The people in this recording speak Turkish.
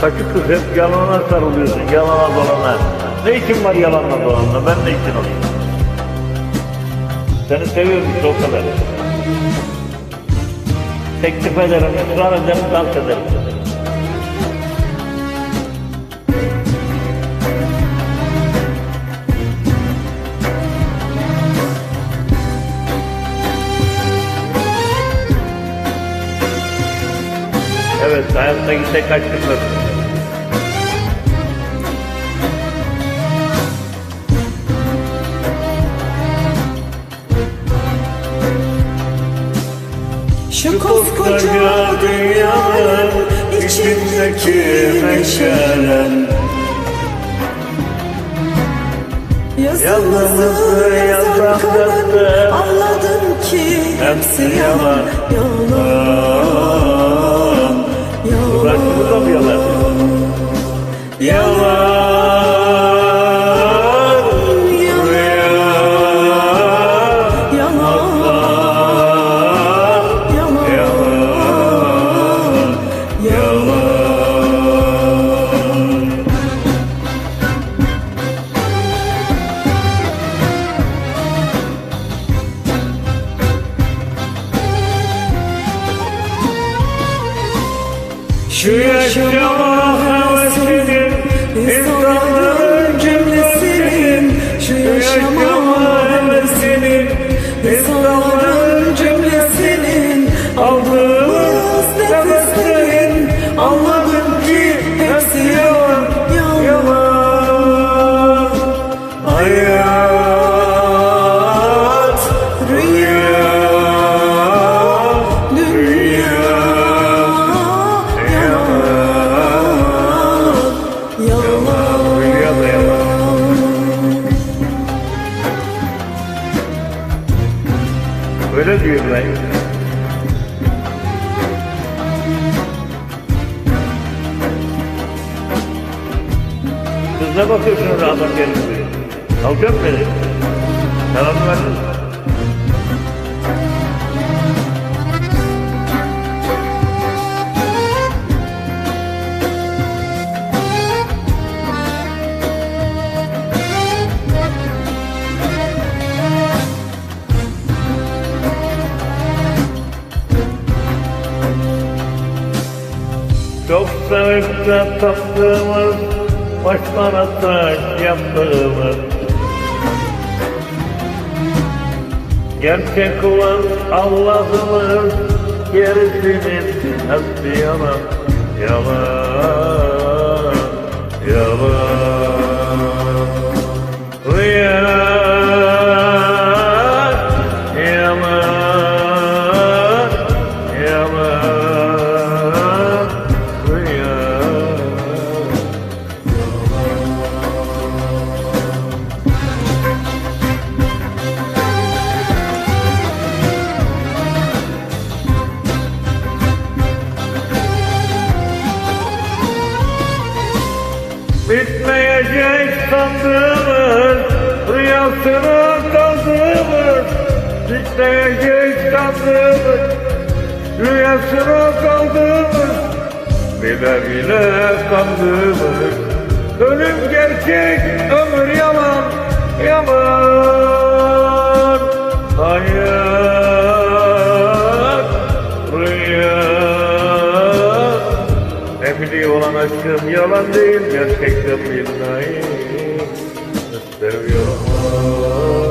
Kaçı kız hep yalana sarılıyorsun, yalana dolana. Ne için var yalanla dolanla, ben ne için olayım? Seni seviyorum işte o kadar. Teklif ederim, ısrar ederim, dans ederim. Evet, hayattaki tek aşkımdır. Şu koskoca dünyanın içindeki meşalem yazan kadar anladım ki hepsi yalan. Yalan, Şu yaşama Whether you like Kızla bakıyorsunuz adam gelmiyor. Kalacak mı? Selamlar. Çok sevip de taptığımız Başlara taş yaptığımız. Gerçek olan Allah'ımız Gerisinin hepsi yalan? Yalan Yalan sandığımız Rüyasını kaldığımız Bitmeyecek sandığımız Rüyasını kaldığımız Bile bile kandığımız Ölüm gerçek, ömür yalan Yalan Ebedi olan aşkım yalan değil Gerçekten billahi Seviyorum